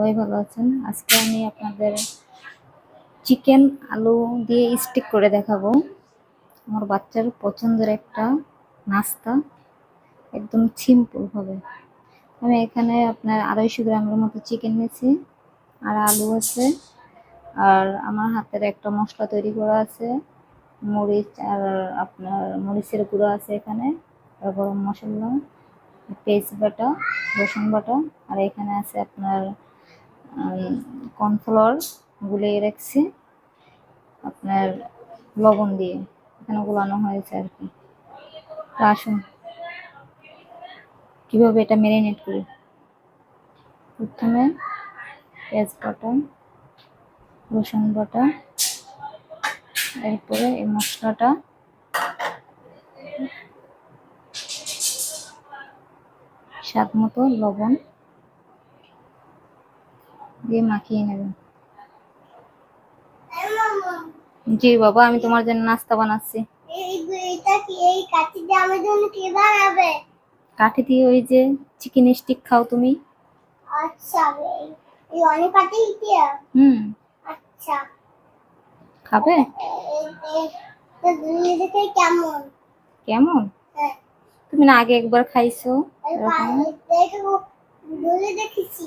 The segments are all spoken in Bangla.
সবাই ভালো আছেন? আজকে আমি আপনাদের চিকেন আলু দিয়ে স্টিক করে দেখাবো। আমার বাচ্চার পছন্দের একটা নাস্তা, একদম সিম্পল হবে। আমি এখানে আপনার আড়াইশো গ্রামের মতো চিকেন নিয়েছি, আর আলু আছে, আর আমার হাতের একটা মশলা তৈরি করা আছে, মরিচ আর আপনার মরিচের গুঁড়ো আছে এখানে, আর গরম মশলা পেস্ট বাটা, রসুন বাটা, আর এখানে আছে আপনার কর্নফ্লাওয়ার গুলিয়ে রাখছি। আপনার লবণ দিয়ে এখানে গোলানো হয়েছে আর কি। আসুন, কীভাবে এটা ম্যারিনেট করি? প্রথমে পেঁয়াজ বাটা, রসুন বাটা, এরপরে এই মশলাটা স্বাদ মতো লবণ দিয়ে মাখিয়ে নেবেন জি বাবা আমি তোমার জন্য নাস্তা বানাচ্ছি। কাঠি দিয়ে ওই যে চিকেন স্টিক খাও তুমি। আচ্ছা হুম। আচ্ছা। খাবে? কেমন? কেমন? হ্যাঁ। তুমি না আগে একবার খাইছো। দেখেছি।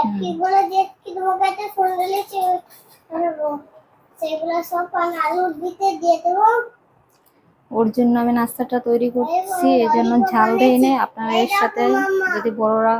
একটিগুলো সেগুলো সব আলুর দিয়ে দেবো ওর জন্য আমি নাস্তাটা তৈরি করছি এই জন্য ঝাল দেই না। আপনারা এর সাথে যদি বড়রা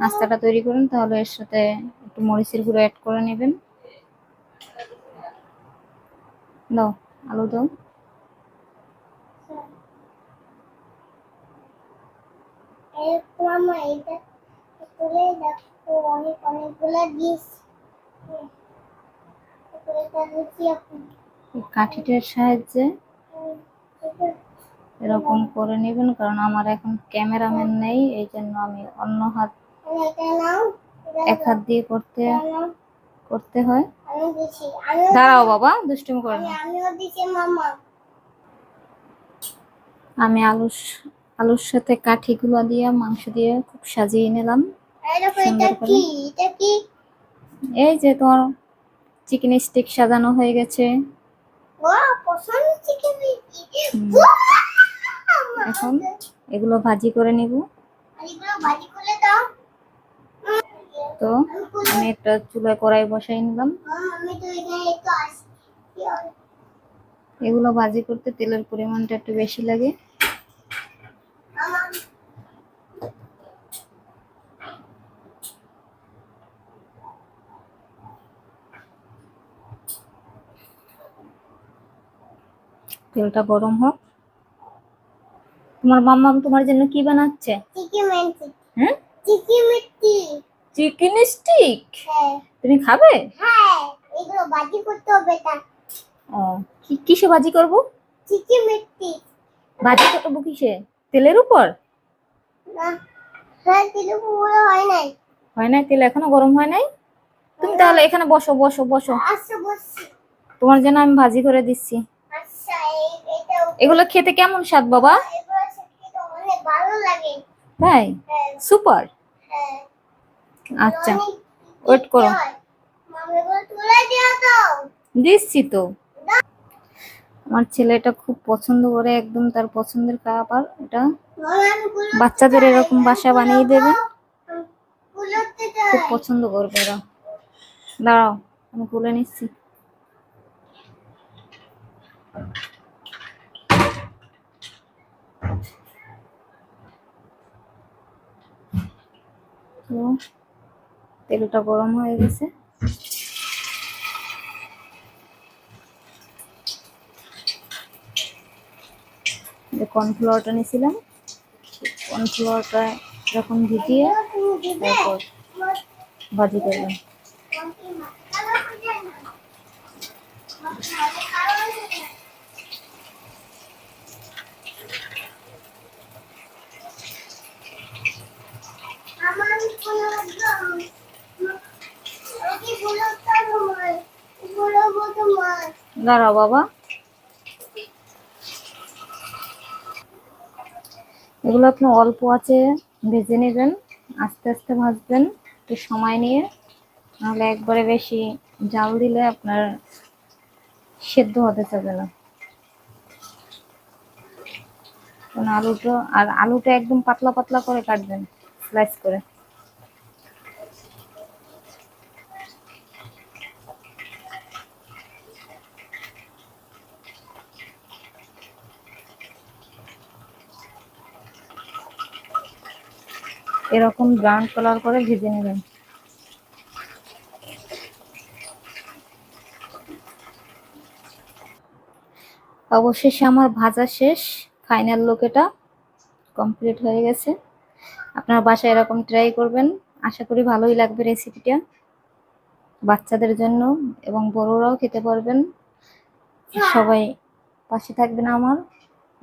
নাস্তাটা তৈরি করেন তাহলে এর সাথে একটু মরিচের গুঁড়ো অ্যাড করে নেবেন। দাও আলু দাও। মামা এটা তুলে দেখো, অনেক, অনেকগুলো দিয়েছি কাঠিটার সাহায্যে। এরকম করে নেবেন, কারণ আমার এখন ক্যামেরাম্যান নেই, এই জন্য আমি অন্য হাত এক হাত দিয়ে করতে করতে হয়। দাঁড়াও বাবা, দুষ্টুমি করে আমি আলুর আলুর সাথে কাঠিগুলো দিয়ে, মাংস দিয়ে খুব সাজিয়ে নিলাম। এই যে তোমার চিকেন স্টিক সাজানো হয়ে গেছে। এখন এগুলো ভাজি করে নিব। তো আমি একটা চুলায় কড়াই বসাই নিলাম। হবে? এগুলো ভাজি করতে তেলের পরিমাণটা একটু বেশি লাগে মামা তেলটা গরম হোক। তোমার মাম্মাম তোমার জন্য কি বানাচ্ছে? হ্যাঁ? চিকেন স্টিক হ্যাঁ। তুমি খাবে? হ্যাঁ এগুলো ভাজি করতে হবে তা। ও কি কিসে ভাজি করব? চিকেন মিষ্টি ভাজি করব কিসে? তেলের উপর? না হ্যাঁ পুরো হয় নাই। হয় না তেল এখনও গরম হয় নাই? তুমি তাহলে এখানে বসো বসো বসো। আচ্ছা বসছি। তোমার জন্য আমি ভাজি করে দিচ্ছি। এগুলো খেতে কেমন স্বাদ, বাবা? তাই সুপার। আচ্ছা ওয়েট করো। দিচ্ছি তো। আমার ছেলেটা খুব পছন্দ করে, একদম তার পছন্দের খাবার এটা বাচ্চাদের এরকম বাসা বানিয়ে দেবেন খুব পছন্দ করবে এরা দাঁড়াও, আমি তুলে নিচ্ছি। তো তেলটা গরম হয়ে গেছে। কর্নফ্লাওয়ারটা নিয়েছিলাম কর্নফ্লাওয়ারটা যখন ভিজিয়ে তারপর ভাজি করবেন আমার কোনো কি বলো তোমার বলো তোমার দাঁড়াও বাবা। এগুলো আপনি অল্প আছে, ভেজে নেবেন, আস্তে আস্তে ভাজবেন, একটু সময় নিয়ে। নাহলে একবারে বেশি জাল দিলে আপনার সেদ্ধ হতে চাবে না। আলুটা, আর আলুটা একদম পাতলা পাতলা করে কাটবেন, স্লাইস করে। এরকম ব্রাউন কালার করে ভেজে নেবেন। অবশেষে আমার ভাজা শেষ ফাইনাল লুক এটা কমপ্লিট হয়ে গেছে। আপনার বাসায় এরকম ট্রাই করবেন, আশা করি ভালোই লাগবে রেসিপিটা বাচ্চাদের জন্য এবং বড়রাও খেতে পারবেন। সবাই পাশে থাকবেন আমার।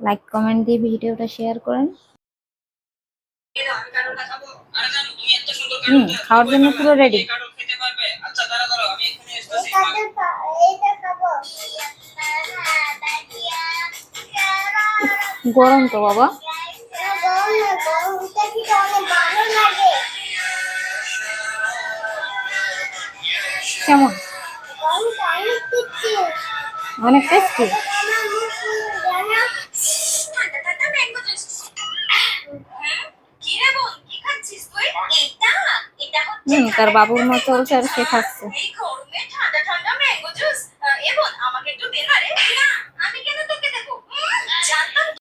লাইক কমেন্ট দিয়ে ভিডিওটা শেয়ার করেন। হুম খাওয়ার জন্য পুরো রেডি গরম তো বাবা। কেমন। অনেক টেস্টি আমার মুখ পুরো জানা। ঠান্ডা ঠান্ডা ম্যাঙ্গো জুস কি রে বোন কি খাচ্ছিস তুই এটা এটা হচ্ছে তার বাবুর মতো স্যার আর